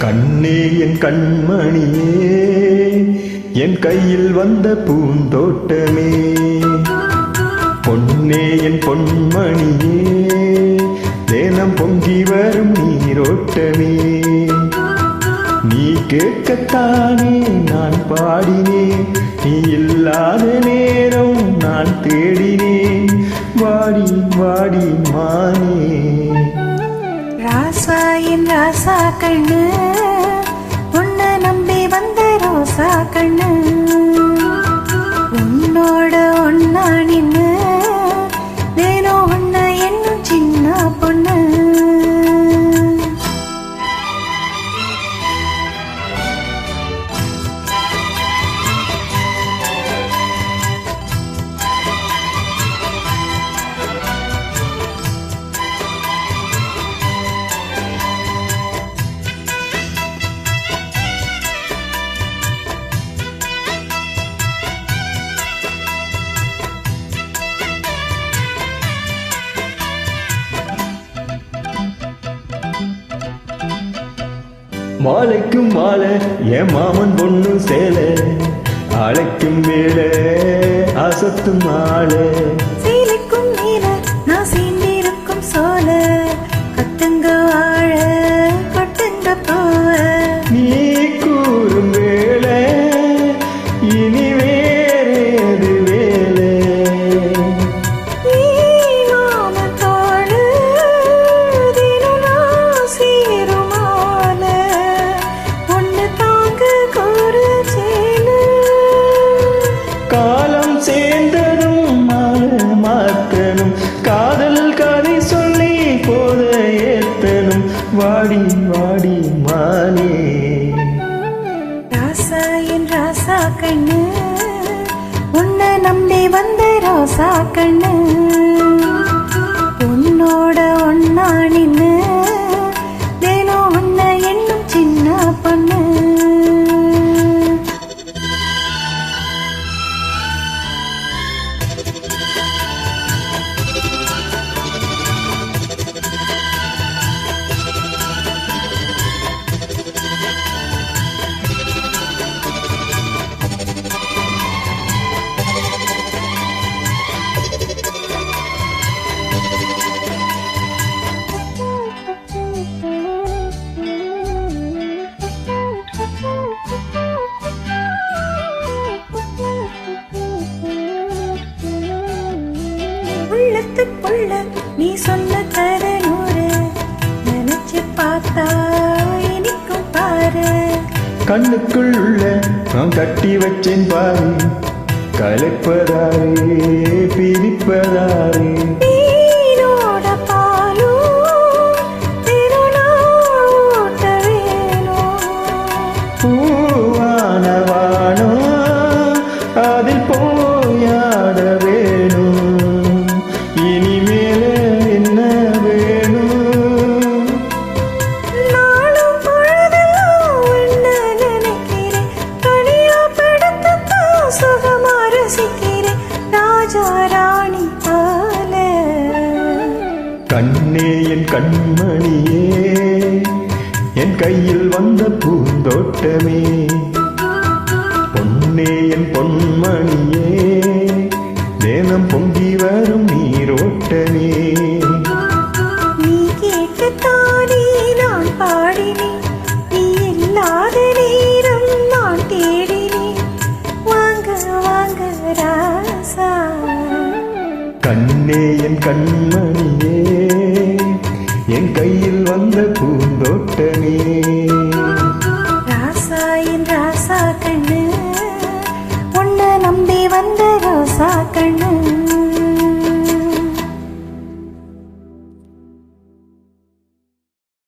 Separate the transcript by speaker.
Speaker 1: என் கண்மணியே என் கையில் வந்த பூந்தோட்டமே. பொன்னே என் பொன்மணியே தேனம் பொங்கி வரும் நீரோட்டமே. நீ கேட்கத்தானே
Speaker 2: ராசா என் ராசா கண்ணு உன்னை நம்பி வந்த ரோசா கண்ணு உன்னோட
Speaker 1: மாலைக்கும் மாலை என் மாமன் பொண்ணு சேலை. அழைக்கும் வேலை அசத்தும் மாலை
Speaker 2: ராசா கண்ணு. உன்னை நம்பி வந்த ரோசா கண்ணு. எடுத்துக்கொள்ள நீ சொன்ன தர நூறு நினைச்சு பார்த்தா இனிக்கும் பாரு.
Speaker 1: கண்ணுக்குள் உள்ள நான் கட்டி வச்சேன் பாரு. கலைப்பதாரே பிரிப்பதாரே என் கண்மணியே என் கையில் வந்த பூந்தோட்டமே. பொன்னே என் பொன்மணியே தேனம் பொங்கி வரும் நீரோட்டமே.
Speaker 2: நீ கேட்கத்தானே நான் என் கையில் வந்த பூந்தோட்டமே ராசாயின் ராசா
Speaker 1: கண்ணு ஒன்று நம்பி வந்த ராசா கண்ணு.